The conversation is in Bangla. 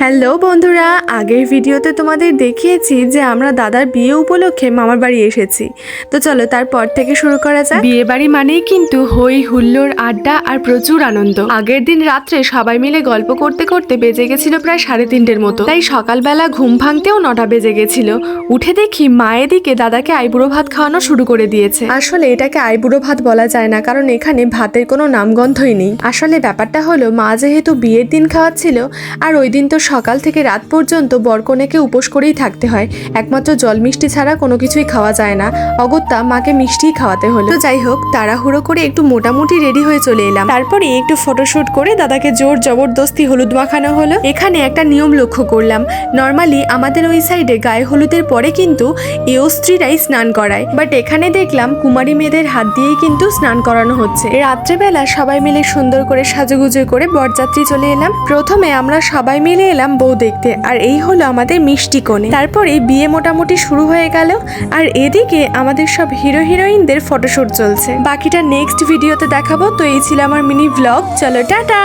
হ্যালো বন্ধুরা আগের ভিডিওতে তোমাদের দেখিয়েছি যে আমরা দাদার বিয়ে উপলক্ষে মামার বাড়ি এসেছি। তো চলো তারপর থেকে শুরু করা যাক। বিয়ে বাড়ি মানেই কিন্তু হই হুল্লোড় আড্ডা আর প্রচুর আনন্দ। আগের দিন রাত্রে সবাই মিলে গল্প করতে করতে বেজে গেছিল প্রায় সাড়ে তিনটের মতো। তাই সকালবেলা ঘুম ভাঙতেও নটা বেজে গেছিল। উঠে দেখি মায়ের দিকে দাদাকে আইবুড়ো ভাত খাওয়ানো শুরু করে দিয়েছে। আসলে এটাকে আইবুড়ো ভাত বলা যায় না কারণ এখানে ভাতের কোনো নামগন্ধই নেই। আসলে ব্যাপারটা হলো মা যেহেতু বিয়ের দিন খাওয়াচ্ছিল আর ওই দিন তো সকাল থেকে রাত পর্যন্ত বরকনেকে উপোস করেই থাকতে হয়। একমাত্র জল মিষ্টি ছাড়া কোনো কিছুই খাওয়া যায় না। অগত্যা মাকে মিষ্টিই খাওয়াতে হলো। তো যাই হোক, তাড়াহুড়ো করে একটু মোটামুটি রেডি হয়ে চলে এলাম। তারপরে একটু ফটোশুট করে দাদাকে জোর জবরদস্তি হলুদ মাখানো হলো। এখানে একটা নিয়ম লক্ষ্য করলাম। নর্মালি আমাদের ওই সাইডে গায়ে হলুদের পরে কিন্তু এও স্ত্রীরাই স্নান করায়। বাট এখানে দেখলাম কুমারী মেয়েদের হাত দিয়েই কিন্তু স্নান করানো হচ্ছে। রাত্রেবেলা সবাই মিলে সুন্দর করে সাজুগুজু করে বরযাত্রী চলে এলাম। প্রথমে আমরা সবাই মিলে এলাম বউ দেখতে। আর এই হলো আমাদের মিষ্টি কোণে তারপরে বিয়ে মোটামুটি শুরু হয়ে গেল, আর এদিকে আমাদের সব হিরো হিরোইনদের ফটোশ্যুট চলছে। বাকিটা নেক্সট ভিডিওতে দেখাবো। তো এই ছিল আমার মিনি ব্লগ চলো, টাটা!